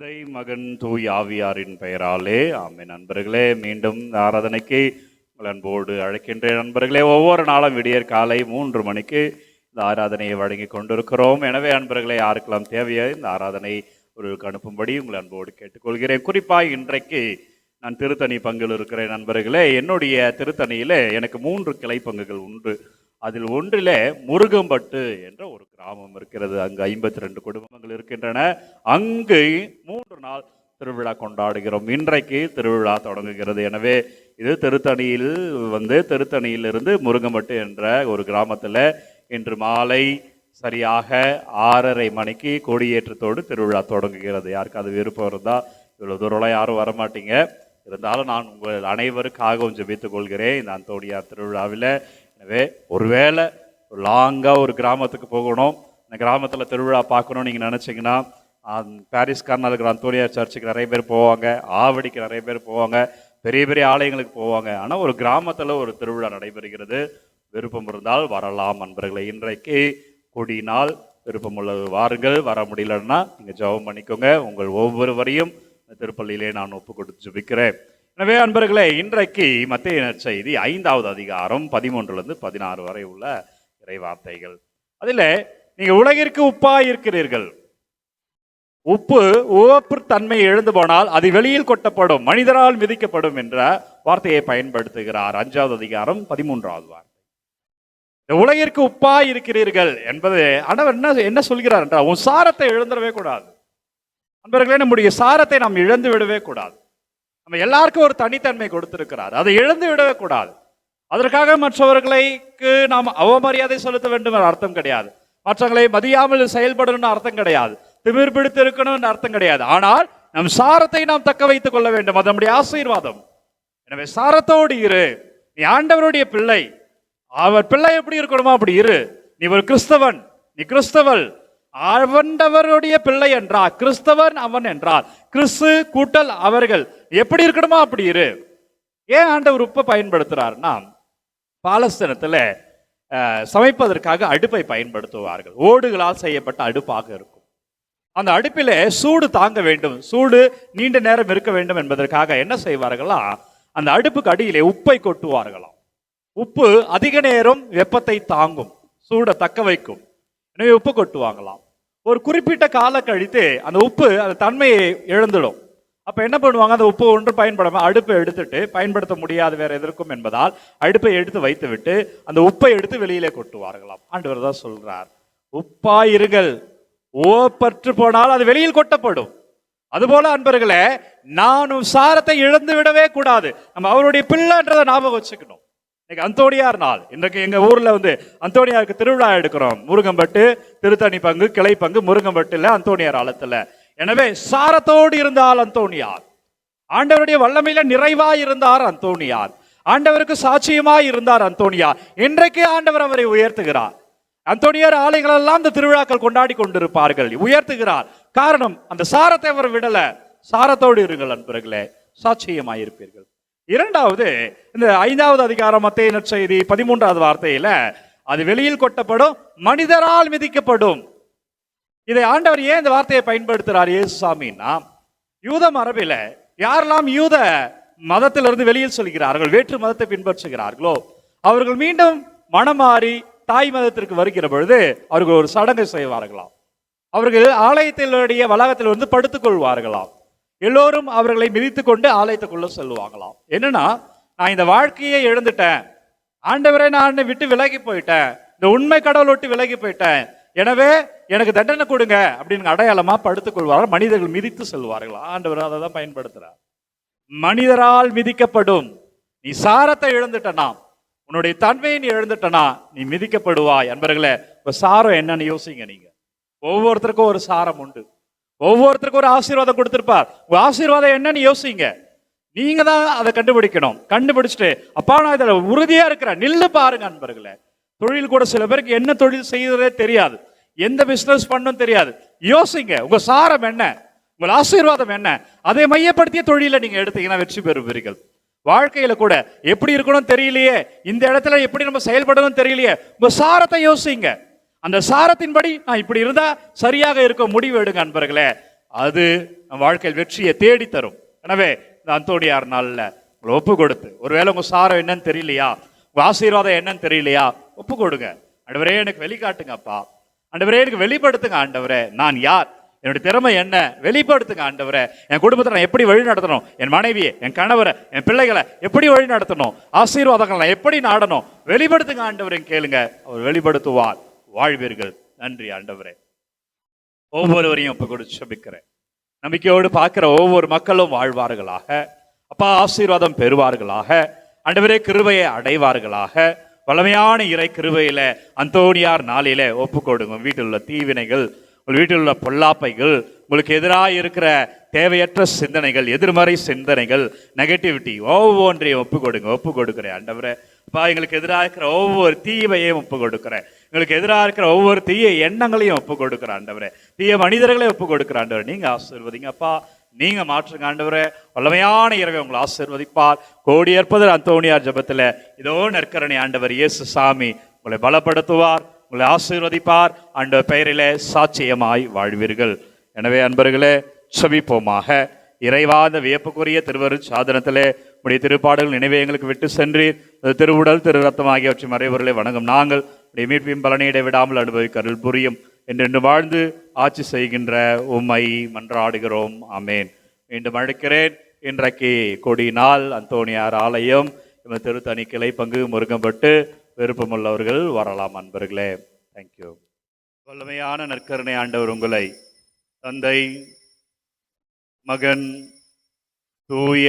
தந்தை மகன் தூய் ஆவியாரின் பெயராலே. ஆமை நண்பர்களே மீண்டும் ஆராதனைக்கு அன்போடு அழைக்கின்ற நண்பர்களே ஒவ்வொரு நாளும் விடியற் காலை மூன்று மணிக்கு இந்த ஆராதனையை வழங்கி கொண்டிருக்கிறோம். எனவே அன்பர்களே யாருக்கெல்லாம் தேவையோ இந்த ஆராதனை ஒரு அனுப்பும்படி உங்கள் அன்போடு கேட்டுக்கொள்கிறேன். குறிப்பாக இன்றைக்கு நான் திருத்தணி பங்கில் இருக்கிற நண்பர்களே என்னுடைய திருத்தணியில் எனக்கு மூன்று கிளை பங்குகள் உண்டு. அதில் ஒன்றிலே முருகம்பட்டு என்ற ஒரு கிராமம் இருக்கிறது. அங்கு ஐம்பத்தி ரெண்டு குடும்பங்கள் இருக்கின்றன. அங்கு மூன்று நாள் திருவிழா கொண்டாடுகிறோம். இன்றைக்கு திருவிழா தொடங்குகிறது. எனவே இது திருத்தணியில் வந்து திருத்தணியிலிருந்து முருகம்பட்டு என்ற ஒரு கிராமத்தில் இன்று மாலை சரியாக ஆறரை மணிக்கு கொடியேற்றத்தோடு திருவிழா தொடங்குகிறது. யாருக்கு அது விருப்பம் இருந்தால் இவ்வளோ தூரம்லாம் யாரும் வரமாட்டீங்க. இருந்தாலும் நான் உங்கள் அனைவருக்காகவும் ஜெபித்துக் கொள்கிறேன். இந்த அந்தோடியார் திருவிழாவில் எனவே ஒருவேளை ஒரு லாங்காக ஒரு கிராமத்துக்கு போகணும் இந்த கிராமத்தில் திருவிழா பார்க்கணும்னு நீங்கள் நினச்சிங்கன்னா பாரிஸ் கார்னால் இருக்கிற அந்தோனியார் சர்ச்சுக்கு நிறைய பேர் போவாங்க ஆவடிக்கு நிறைய பேர் போவாங்க பெரிய பெரிய ஆலயங்களுக்கு போவாங்க. ஆனால் ஒரு கிராமத்தில் ஒரு திருவிழா நடைபெறுகிறது. விருப்பம் இருந்தால் வரலாம் அன்பர்களை இன்றைக்கு கொடி நாள் விருப்பம் உள்ளது வாருங்கள். வர முடியலன்னா நீங்கள் ஜெபம் பண்ணிக்கோங்க. உங்கள் ஒவ்வொருவரையும் திருப்பள்ளியிலே நான் ஒப்பு கொடுத்து ஜபிக்கிறேன். எனவே அன்பர்களே இன்றைக்கு மத்திய செய்தி ஐந்தாவது அதிகாரம் பதிமூன்றுலேருந்து பதினாறு வரை உள்ள இறை வார்த்தைகள் அதில் நீங்கள் உலகிற்கு உப்பாக இருக்கிறீர்கள். உப்பு உவப்பு தன்மை எழுந்து போனால் அது வெளியில் கொட்டப்படும் மனிதரால் மிதிக்கப்படும் என்ற வார்த்தையை பயன்படுத்துகிறார் அஞ்சாவது அதிகாரம் பதிமூன்றாவது வார்த்தை. இந்த உலகிற்கு உப்பாய் இருக்கிறீர்கள் என்பது ஆண்டவர் என்ன என்ன சொல்கிறார் என்றால் உன் சாரத்தை இழந்துடவே கூடாது. நண்பர்களே நம்முடைய சாரத்தை நாம் இழந்து விடவே கூடாது. நம்ம எல்லாருக்கும் ஒரு தனித்தன்மை கொடுத்திருக்கிறார். அதை இழந்து விடவே கூடாது அதற்காக மற்றவர்களுக்கு நாம் அவமரியாதை செலுத்த வேண்டும் என்ற அர்த்தம் கிடையாது. மற்றவர்களை மதியாமல் செயல்படணும்னு அர்த்தம் கிடையாது. திமிர் பிடித்து இருக்கணும்னு அர்த்தம் கிடையாது. ஆனால் நம் சாரத்தை நாம் தக்க வைத்துக் கொள்ள வேண்டும். அது நம்முடைய ஆசீர்வாதம். எனவே சாரத்தோடு இரு. நீ ஆண்டவருடைய பிள்ளை. அவர் பிள்ளை எப்படி இருக்கணுமோ அப்படி இரு. நீ ஒரு கிறிஸ்தவன். நீ கிறிஸ்தவள். அவண்டவருடைய பிள்ளை என்றார் கிறிஸ்தவன் அவன் என்றார். கிறிஸ்து கூட்டல் அவர்கள் எப்படி இருக்கணுமோ அப்படி இரு. ஏன் ஆண்டவர் உப்பை பயன்படுத்துறாருன்னா பாலஸ்தனத்தில் சமைப்பதற்காக அடுப்பை பயன்படுத்துவார்கள். ஓடுகளால் செய்யப்பட்ட அடுப்பாக இருக்கும். அந்த அடுப்பிலே சூடு தாங்க வேண்டும். சூடு நீண்ட நேரம் இருக்க வேண்டும் என்பதற்காக என்ன செய்வார்களா அந்த அடுப்புக்கு அடியிலே உப்பை கொட்டுவார்களாம். உப்பு அதிக நேரம் வெப்பத்தை தாங்கும். சூடை தக்க வைக்கும். எனவே உப்பு கொட்டுவாங்களாம். ஒரு குறிப்பிட்ட கால கழித்து அந்த உப்பு அந்த தன்மையை இழந்துடும். அப்போ என்ன பண்ணுவாங்க? அந்த உப்பு ஒன்று பயன்படாமல் அடுப்பை எடுத்துட்டு பயன்படுத்த முடியாது வேற எதற்கும் என்பதால் அடுப்பை எடுத்து வைத்து விட்டு அந்த உப்பை எடுத்து வெளியிலே கொட்டுவார்களாம். ஆண்டவர் தான் சொல்றார் உப்பாயிருங்கள். ஓப்பற்று போனால் அது வெளியில் கொட்டப்படும். அதுபோல அன்பர்களே நானும் சாரத்தை இழந்து விடவே கூடாது. நம்ம அவருடைய பிள்ளைன்றதை ஞாபகம் வச்சுக்கணும். இன்னைக்கு அந்தோனியார் நாள். இன்றைக்கு எங்கள் ஊரில் வந்து அந்தோனியாருக்கு திருவிழா எடுக்கிறோம். முருகம்பட்டு திருத்தணி பங்கு கிளை பங்கு முருகம்பட்டுல அந்தோனியார் ஆலத்துல. எனவே சாரத்தோடு இருந்தால் அந்தோனியார் ஆண்டவருடைய வல்லமையில நிறைவாய் இருந்தார் அந்தோனியார் ஆண்டவருக்கு சாட்சியமாய் இருந்தார் அந்தோனியார் இன்றைக்கு ஆண்டவர் அவரை உயர்த்துகிறார். அந்தோனியார் ஆலைகளெல்லாம் இந்த திருவிழாக்கள் கொண்டாடி கொண்டிருப்பார்கள். உயர்த்துகிறார். காரணம் அந்த சாரத்தை அவர் விடல. சாரத்தோடு இருங்கள் அன்பர்களே. சாட்சியமாயிருப்பீர்கள் இரண்டாவது இந்த ஐந்தாவது அதிகாரம் மத்திய நற்செய்தி பதிமூன்றாவது வார்த்தையில அது வெளியில் கொட்டப்படும் மனிதரால் மிதிக்கப்படும். இதை ஆண்டவர் ஏன் இந்த வார்த்தையை பயன்படுத்துறார்? இயேசு சாமின்னா யூத மரபில யாரெல்லாம் யூத மதத்திலிருந்து வெளியில் சொல்கிறார்கள் வேற்று மதத்தை பின்பற்றுகிறார்களோ அவர்கள் மீண்டும் மனமாறி தாய் மதத்திற்கு வருகிற பொழுது அவர்கள் ஒரு சடங்கு செய்வார்களாம். அவர்கள் ஆலயத்தினுடைய வளாகத்தில் வந்து படுத்துக் கொள்வார்களாம் எல்லோரும் அவர்களை மிதித்து கொண்டு ஆலயத்துக்குள்ள செல்வாங்களாம் என்னன்னா நான் இந்த வாழ்க்கையை இழந்துட்டேன். ஆண்டவரை நான் விட்டு விலகி போயிட்டேன். இந்த உண்மை கடவுள் விட்டு விலகி போயிட்டேன். எனவே எனக்கு தண்டனை கொடுங்க அப்படின்னு அடையாளமா படுத்துக் கொள்வார்கள். மனிதர்கள் மிதித்து செல்வார்கள். ஆண்டவர் அதை தான் பயன்படுத்துறார். மனிதரால் மிதிக்கப்படும். நீ சாரத்தை இழந்துட்டனா? உன்னுடைய தன்மையை நீ இழந்துட்டனா? நீ மிதிக்கப்படுவாய். அன்பர்களே இப்ப சாரம் என்னன்னு யோசிங்க நீங்க. ஒவ்வொருத்தருக்கும் ஒரு சாரம் உண்டு. ஒவ்வொருத்தருக்கும் ஒரு ஆசீர்வாதம் கொடுத்துருப்பார். உங்க ஆசீர்வாதம் என்னன்னு யோசிங்க. நீங்க தான் அதை கண்டுபிடிக்கணும். கண்டுபிடிச்சிட்டு அப்பா நான் இதில் உறுதியா இருக்கிறேன். நில்லு பாருங்க அன்பர்களே தொழில் கூட சில பேருக்கு என்ன தொழில் செய்யறதே தெரியாது. எந்த பிசினஸ் பண்ணும் தெரியாது. யோசிங்க உங்க சாரம் என்ன? உங்கள் ஆசீர்வாதம் என்ன? அதை மையப்படுத்திய தொழிலை நீங்க எடுத்தீங்கன்னா வெற்றி பெறுவீர்கள் வாழ்க்கையில கூட எப்படி இருக்கணும் தெரியலையே. இந்த இடத்துல எப்படி நம்ம செயல்படணும் தெரியலையே. உங்க சாரத்தை யோசிங்க. அந்த சாரத்தின்படி நான் இப்படி இருந்தால் சரியாக இருக்க முடிவு எடுங்க அன்பர்களே அது நம் வாழ்க்கையில் வெற்றியை தேடி தரும் எனவே இந்த அந்தோணியார் நாளில் உங்களை ஒப்பு கொடுத்து ஒருவேளை உங்கள் சாரம் என்னன்னு தெரியலையா? உங்கள் ஆசீர்வாதம் என்னன்னு தெரியலையா? ஒப்பு கொடுங்க. ஆண்டவரே எனக்கு வெளிக்காட்டுங்கப்பா. ஆண்டவரே எனக்கு வெளிப்படுத்துங்க ஆண்டவரே. நான் யார்? என்னுடைய திறமை என்ன? வெளிப்படுத்துங்க ஆண்டவரை. என் குடும்பத்தை நான் எப்படி வழி நடத்தணும்? என் மனைவியை என் கணவரை என் பிள்ளைகளை எப்படி வழி நடத்தணும்? ஆசீர்வாதங்களை எப்படி நாடணும்? வெளிப்படுத்துங்க ஆண்டவரையும் கேளுங்க. அவர் வெளிப்படுத்துவார். வாழ்வீர்கள். நன்றி ஆண்டவரே. ஒவ்வொருவரையும் ஒப்பு கூட சபிக்கிறேன். நம்பிக்கையோடு பார்க்குற ஒவ்வொரு மக்களும் வாழ்வார்களாக. அப்பா ஆசீர்வாதம் பெறுவார்களாக. ஆண்டவரே கிருபையை அடைவார்களாக. வளமையான இறை கிருபையில அந்தோனியார் நாளில ஒப்பு கொடுங்க. வீட்டில் உள்ள தீவினைகள் உங்கள் வீட்டில் உள்ள பொல்லாப்பைகள் உங்களுக்கு எதிராக இருக்கிற தேவையற்ற சிந்தனைகள் எதிர்மறை சிந்தனைகள் நெகட்டிவிட்டி ஒவ்வொன்றையும் ஒப்பு கொடுங்க. ஒப்பு கொடுக்குறேன் ஆண்டவரை. அப்பா எங்களுக்கு எதிராக இருக்கிற ஒவ்வொரு தீவையும் ஒப்பு கொடுக்குறேன் எங்களுக்கு எதிராக இருக்கிற ஒவ்வொரு தீய எண்ணங்களையும் ஒப்பு கொடுக்குற ஆண்டவரே. தீய மனிதர்களையும் ஒப்பு கொடுக்குற ஆண்டவரே. நீங்கள் ஆசீர்வதிங்க அப்பா. நீங்கள் மாற்றுங்க ஆண்டவரே. வல்லமையான இரவை உங்களை ஆசீர்வதிப்பார். கோடி ஏற்பது அந்தோனியார் ஜபத்தில். இதோ நற்கரணை ஆண்டவர் இயேசு சாமி உங்களை பலப்படுத்துவார் உங்களை ஆசீர்வதிப்பார். ஆண்டவர் பெயரிலே சாட்சியமாய் வாழ்வீர்கள். எனவே அன்பர்களே செபிப்போமாக. இறைவாத வியப்புக்குரிய திருவரு சாதனத்திலே உடைய திருப்பாடுகள் நினைவே எங்களுக்கு விட்டு சென்று திருவுடல் திரு ரத்தம் ஆகியவற்றின் மறைவர்களை வணங்கும். நாங்கள் உடைய மீட்பின் பலனையிட விடாமல் அனுபவிக்க அருள் புரியும். என்றென்று வாழ்ந்து ஆட்சி செய்கின்ற உம்மை மன்றாடுகிறோம். ஆமேன். மீண்டும் அழைக்கிறேன். இன்றைக்கு கொடி நாள் அந்தோணியார் ஆலயம். இவன் திருத்தணி கிளை பங்கு முருங்கப்பட்டு விருப்பமுள்ளவர்கள் வரலாம் அன்பர்களே. தேங்க்யூ வல்லமையான நற்கருணை ஆண்டவர் உங்களை தந்தை மகன் தூய